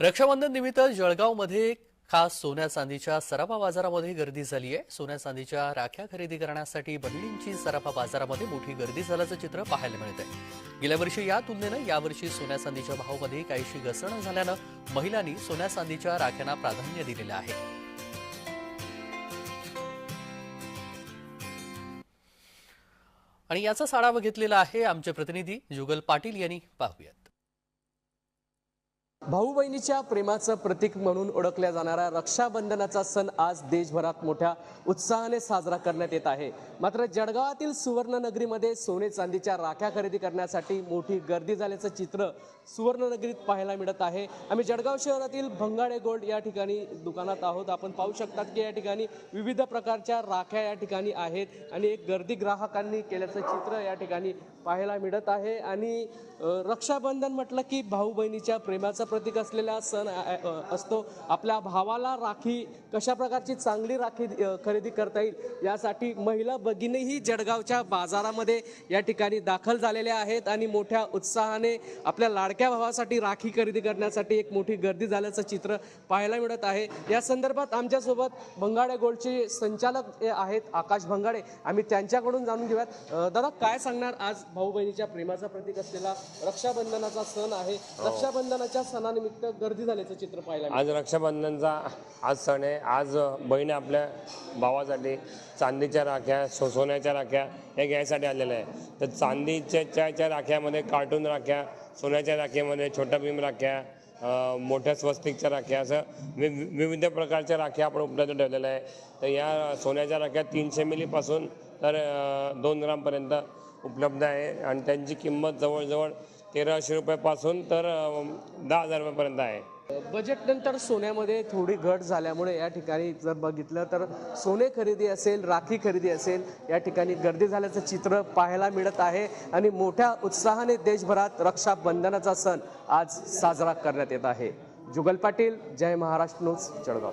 रक्षाबंधन निमित्त जळगावमध्ये खास सोन्या चांदीच्या सराफा बाजारामध्ये गर्दी झाली आहे. सोन्या चांदीच्या राख्या खरेदी करण्यासाठी बहिणींची सराफा बाजारामध्ये मोठी गर्दी झाल्याचं चित्र पाहायला मिळत आहे गेल्या वर्षी या तुलनेनं यावर्षी सोन्या चांदीच्या भावामध्ये काहीशी घसरण झाल्यानं महिलांनी सोन्या चांदीच्या राख्यांना प्राधान्य दिलेलं आहे. आणि याचा आढावा घेतलेला आहे आमचे प्रतिनिधी जुगल पाटील यांनी. पाहूयात. भाऊ बहिणीच्या प्रेमाचं प्रतीक म्हणून ओळखल्या जाणारा रक्षाबंधनाचा सण आज देशभरात मोठ्या उत्साहाने साजरा करण्यात येत आहे. मात्र जळगावातील सुवर्णनगरीमध्ये सोने चांदीच्या राख्या खरेदी करण्यासाठी मोठी गर्दी झाल्याचं चित्र सुवर्णनगरीत पाहायला मिळत आहे. आम्ही जळगाव शहरातील भंगाडे गोल्ड या ठिकाणी दुकानात आहोत. आपण पाहू शकतात की या ठिकाणी विविध प्रकारच्या राख्या या ठिकाणी आहेत आणि एक गर्दी ग्राहकांनी केल्याचं चित्र या ठिकाणी पाहायला मिळत आहे. आणि रक्षाबंधन म्हटलं की भाऊ बहिणीच्या प्रेमाचं प्रतीक असलेला सण असतो. आपल्या भावाला राखी कशा प्रकारची चांगली राखी खरेदी करता येईल यासाठी महिला भगिनीही जळगावच्या बाजारामध्ये या ठिकाणी दाखल झालेल्या आहेत आणि मोठ्या उत्साहाने आपल्या लाडक्या भावासाठी राखी खरेदी करण्यासाठी एक मोठी गर्दी झाल्याचं चित्र पाहायला मिळत आहे. या संदर्भात आमच्यासोबत भंगाडे गोल्डचे संचालक हे आहेत आकाश भंगाडे आम्ही त्यांच्याकडून जाणून घेऊयात. दादा काय सांगणार आज भाऊ बहिणीच्या प्रेमाचा प्रतीक असलेला रक्षाबंधनाचा सण आहे. रक्षाबंधनाच्या सणानिमित्त गर्दी झाल्याचं चित्र पाहायला मिळालं. आज रक्षाबंधनचा आज सण आहे. आज बहीण आपल्या भावासाठी चांदीच्या राख्या सो सोन्याच्या राख्या हे घ्यायसाठी आलेल्या आहे तर चांदीच्या राख्यामध्ये कार्टून राख्या सोन्याच्या राखेमध्ये छोटा भीम राख्या अ, मोठ्या स्वस्तिकच्या राख्या असं वि विविध प्रकारच्या राख्या आपण उपलब्ध ठेवलेल्या आहे तर या सोन्याच्या राख्या तीनशे मिलीपासून तर अ, दोन ग्रामपर्यंत उपलब्ध आहे. आणि त्यांची किंमत जवळजवळ तेराशे रुपयापासून तर दहा हजार रुपयापर्यंत आहे. बजेट नंतर सोन्यामध्ये थोडी घट झाल्यामुळे या ठिकाणी जर बघितलं तर सोने खरेदी असेल राखी खरेदी असेल या ठिकाणी गर्दी झाल्याचं चित्र पाहायला मिळत आहे आणि मोठ्या उत्साहाने देशभरात रक्षाबंधनाचा सण आज साजरा करण्यात येत आहे. जुगल पाटील जय महाराष्ट्र न्यूज जळगाव.